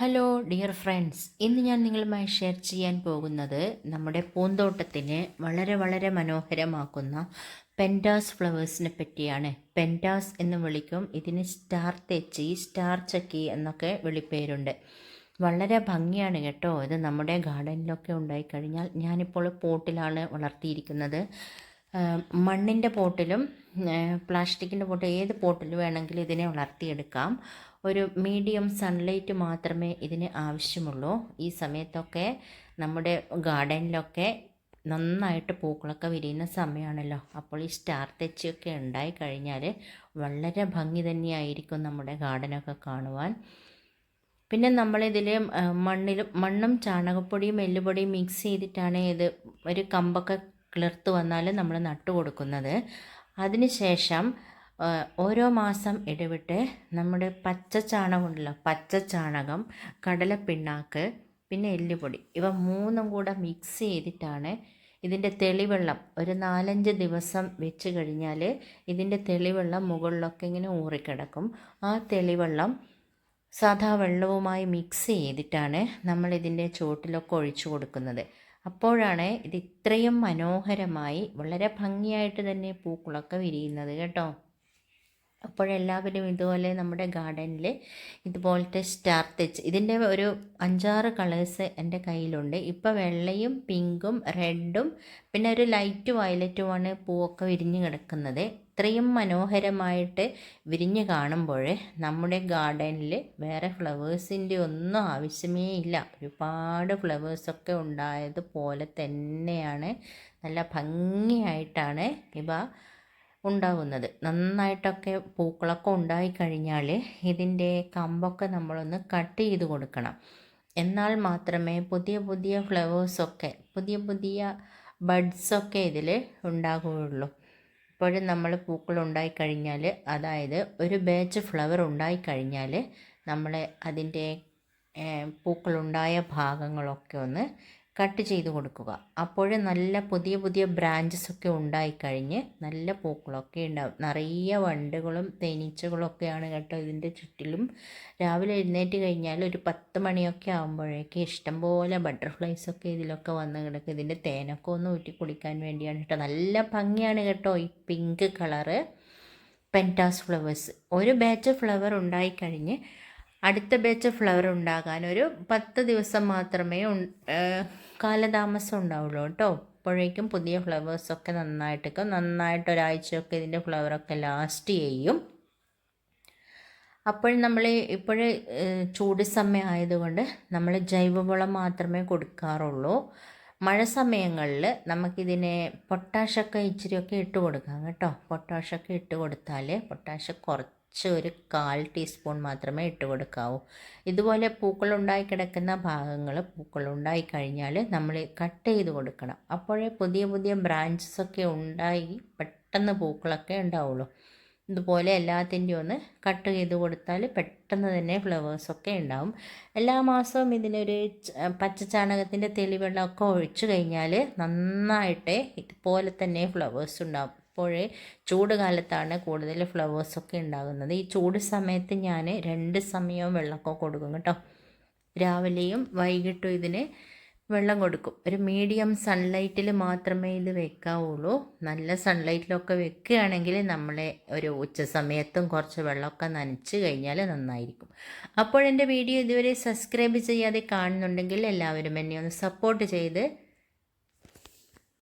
Hello dear friends ഇന്ന് ഞാൻ നിങ്ങളുമായി ഷെയർ ചെയ്യാൻ പോകുന്നത് നമ്മുടെ പൂന്തോട്ടത്തിന് വളരെ വളരെ മനോഹരമാക്കുന്ന പെന്റാസ് ഫ്ലവേഴ്സിനെ പറ്റിയാണ്. പെന്റാസ് എന്ന് വിളിക്കും. ഇതിന് സ്റ്റാർ തെച്ചി സ്റ്റാർ ചക്കി എന്നൊക്കെ വിളിപ്പേരുണ്ട്. വളരെ ഭംഗിയാണ് കേട്ടോ. ഇത് നമ്മുടെ ഗാർഡനിലൊക്കെ ഉണ്ടായിക്കഴിഞ്ഞാൽ ഞാനിപ്പോൾ പോട്ടിലാണ് വളർത്തിയിരിക്കുന്നത്. മണ്ണിന്റെ പോട്ടിലും പ്ലാസ്റ്റിക്കിന്റെ പോട്ടിലും ഏത് പോട്ടിൽ വേണമെങ്കിലും ഇതിനെ വളർത്തിയെടുക്കാം. ഒരു മീഡിയം സൺലൈറ്റ് മാത്രമേ ഇതിന് ആവശ്യമുള്ളൂ. ഈ സമയത്തൊക്കെ നമ്മുടെ ഗാർഡനിലൊക്കെ നന്നായിട്ട് പൂക്കളൊക്കെ വിരിയുന്ന സമയമാണല്ലോ അപ്പോൾ ഈ സ്റ്റാർ തെച്ചിയൊക്കെ ഉണ്ടായി കഴിഞ്ഞാൽ വളരെ ഭംഗി തന്നെയായിരിക്കും നമ്മുടെ ഗാർഡനൊക്കെ കാണുവാൻ. പിന്നെ നമ്മളിതിൽ മണ്ണിൽ മണ്ണും ചാണകപ്പൊടിയും എല്ലുപൊടിയും മിക്സ് ചെയ്തിട്ടാണ് ഇത് ഒരു കമ്പൊക്കെ കിളിർത്ത് വന്നാൽ നമ്മൾ നട്ടു കൊടുക്കുന്നത് അതിനുശേഷം ഓരോ മാസം ഇടവിട്ട് നമ്മുടെ പച്ച ചാണകം ഉണ്ടല്ലോ പച്ച ചാണകം കടലപ്പിണ്ണാക്ക് പിന്നെ എല്ലുപൊടി. ഇവ മൂന്നും കൂടെ മിക്സ് ചെയ്തിട്ടാണ് ഇതിന്റെ തെളിവെള്ളം ഒരു നാലഞ്ച് ദിവസം വെച്ച് കഴിഞ്ഞാൽ ഇതിന്റെ തെളിവെള്ളം മുകളിലൊക്കെ ഇങ്ങനെ ഊറിക്കിടക്കും. ആ തെളിവെള്ളം സാധാ വെള്ളവുമായി മിക്സ് ചെയ്തിട്ടാണ് നമ്മൾ ഇതിന്റെ ചുവട്ടിലൊക്കെ ഒഴിച്ചു കൊടുക്കുന്നത്. അപ്പോഴാണ് ഇത് ഇത്രയും മനോഹരമായി വളരെ ഭംഗിയായിട്ട് തന്നെ പൂക്കളൊക്കെ വിരിയുന്നത് കേട്ടോ. അപ്പോഴെല്ലാവരും ഇതുപോലെ നമ്മുടെ ഗാർഡനിൽ ഇതുപോലത്തെ സ്റ്റാർ തെച്ച് ഇതിന്റെ ഒരു അഞ്ചാറ് കളേഴ്സ് എന്റെ കയ്യിലുണ്ട്. ഇപ്പോൾ വെള്ളയും പിങ്കും റെഡും പിന്നെ ഒരു ലൈറ്റ് വയലറ്റുമാണ് പൂവൊക്കെ വിരിഞ്ഞ് കിടക്കുന്നത്. ഇത്രയും മനോഹരമായിട്ട് വിരിഞ്ഞ് കാണുമ്പോൾ നമ്മുടെ ഗാർഡനിൽ വേറെ ഫ്ലവേഴ്സിന്റെ ഒന്നും ആവശ്യമേ ഇല്ല. ഒരുപാട് ഫ്ലവേഴ്സൊക്കെ ഉണ്ടായതുപോലെ തന്നെയാണ്. നല്ല ഭംഗിയായിട്ടാണ് ഇവ ഉണ്ടാകുന്നത് നന്നായിട്ടൊക്കെ പൂക്കളൊക്കെ ഉണ്ടായിക്കഴിഞ്ഞാൽ ഇതിന്റെ കമ്പൊക്കെ നമ്മളൊന്ന് കട്ട് ചെയ്ത് കൊടുക്കണം. എന്നാൽ മാത്രമേ പുതിയ പുതിയ ഫ്ലവേഴ്സൊക്കെ പുതിയ പുതിയ ബഡ്സൊക്കെ ഇതിൽ ഉണ്ടാകുകയുള്ളൂ. ഇപ്പോഴും നമ്മൾ പൂക്കൾ ഉണ്ടായിക്കഴിഞ്ഞാൽ അതായത് ഒരു ബാച്ച് ഫ്ലവർ ഉണ്ടായിക്കഴിഞ്ഞാൽ നമ്മൾ അതിന്റെ പൂക്കളുണ്ടായ ഭാഗങ്ങളൊക്കെ ഒന്ന് കട്ട് ചെയ്ത് കൊടുക്കുക. അപ്പോൾ നല്ല പുതിയ പുതിയ ബ്രാഞ്ചസ് ഒക്കെ ഉണ്ടായിക്കഴിഞ്ഞ് നല്ല പൂക്കളൊക്കെ ഉണ്ടാവും. നിറയെ വണ്ടുകളും തേനീച്ചകളും ഒക്കെയാണ് കേട്ടോ ഇതിന്റെ ചുറ്റിലും. രാവിലെ എഴുന്നേറ്റ് കഴിഞ്ഞാൽ ഒരു പത്ത് മണിയൊക്കെ ആകുമ്പോഴേക്ക് ഇഷ്ടംപോലെ ബട്ടർഫ്ലൈസ് ഒക്കെ ഇതിലൊക്കെ വന്ന് കിടക്കും. ഇതിന്റെ തേനൊക്കെ ഒന്ന് ഊറ്റി കുടിക്കാൻ വേണ്ടിയാണ് കേട്ടോ. നല്ല ഭംഗിയാണ് കേട്ടോ ഈ പിങ്ക് കളറ് പെന്റാസ് ഫ്ലവേഴ്സ് ഒരു ബാച്ച് ഫ്ലവർ ഉണ്ടായിക്കഴിഞ്ഞ് അടുത്ത ബാച്ച് ഫ്ലവർ ഉണ്ടാകാൻ ഒരു പത്ത് ദിവസം മാത്രമേ കാലതാമസം ഉണ്ടാവുള്ളൂ കേട്ടോ. അപ്പോഴേക്കും പുതിയ ഫ്ലവേഴ്സൊക്കെ നന്നായിട്ടൊക്കെ നന്നായിട്ട് ഒരാഴ്ചയൊക്കെ ഇതിന്റെ ഫ്ലവറൊക്കെ ലാസ്റ്റ് ചെയ്യും. അപ്പോൾ നമ്മൾ ഇപ്പോഴേ ചൂട് സമയം ആയതുകൊണ്ട് നമ്മൾ ജൈവവളം മാത്രമേ കൊടുക്കാറുള്ളൂ. മഴ സമയങ്ങളിൽ നമുക്കിതിനെ പൊട്ടാഷൊക്കെ ഇച്ചിരിയൊക്കെ ഇട്ട് കൊടുക്കാം കേട്ടോ. പൊട്ടാഷൊക്കെ ഇട്ട് കൊടുത്താൽ പൊട്ടാഷ് കുറച്ച് കുറച്ച് ഒരു കാൽ ടീസ്പൂൺ മാത്രമേ ഇട്ട് കൊടുക്കാവൂ. ഇതുപോലെ പൂക്കളുണ്ടായി കിടക്കുന്ന ഭാഗങ്ങൾ പൂക്കളുണ്ടായി കഴിഞ്ഞാൽ നമ്മൾ കട്ട് ചെയ്ത് കൊടുക്കണം. അപ്പോഴേ പുതിയ പുതിയ ബ്രാഞ്ചസ് ഒക്കെ ഉണ്ടായി പെട്ടെന്ന് പൂക്കളൊക്കെ ഉണ്ടാവുള്ളൂ. ഇതുപോലെ എല്ലാത്തിന്റെയും ഒന്ന് കട്ട് ചെയ്ത് കൊടുത്താൽ പെട്ടെന്ന് തന്നെ ഫ്ലവേഴ്സൊക്കെ ഉണ്ടാവും. എല്ലാ മാസവും ഇതിനൊരു പച്ച ചാണകത്തിന്റെ തെളിവെള്ളമൊക്കെ ഒഴിച്ചു കഴിഞ്ഞാൽ നന്നായിട്ട് ഇതുപോലെ തന്നെ ഫ്ലവേഴ്സ് ഉണ്ടാവും. ഇപ്പോഴേ ചൂട് കാലത്താണ് കൂടുതൽ ഫ്ലവേഴ്സൊക്കെ ഉണ്ടാകുന്നത്. ഈ ചൂട് സമയത്ത് ഞാൻ രണ്ട് സമയവും വെള്ളമൊക്കെ കൊടുക്കും കേട്ടോ. രാവിലെയും വൈകിട്ടും ഇതിന് വെള്ളം കൊടുക്കും. ഒരു മീഡിയം സൺലൈറ്റിൽ മാത്രമേ ഇത് വെക്കാവുള്ളൂ. നല്ല സൺലൈറ്റിലൊക്കെ വെക്കുകയാണെങ്കിൽ നമ്മളെ ഒരു ഉച്ച സമയത്തും കുറച്ച് വെള്ളമൊക്കെ നനച്ച് കഴിഞ്ഞാൽ നന്നായിരിക്കും. അപ്പോൾ എന്റെ വീഡിയോ ഇതുവരെ സബ്സ്ക്രൈബ് ചെയ്യാതെ കാണുന്നുണ്ടെങ്കിൽ എല്ലാവരും എന്നെ ഒന്ന് സപ്പോർട്ട് ചെയ്ത്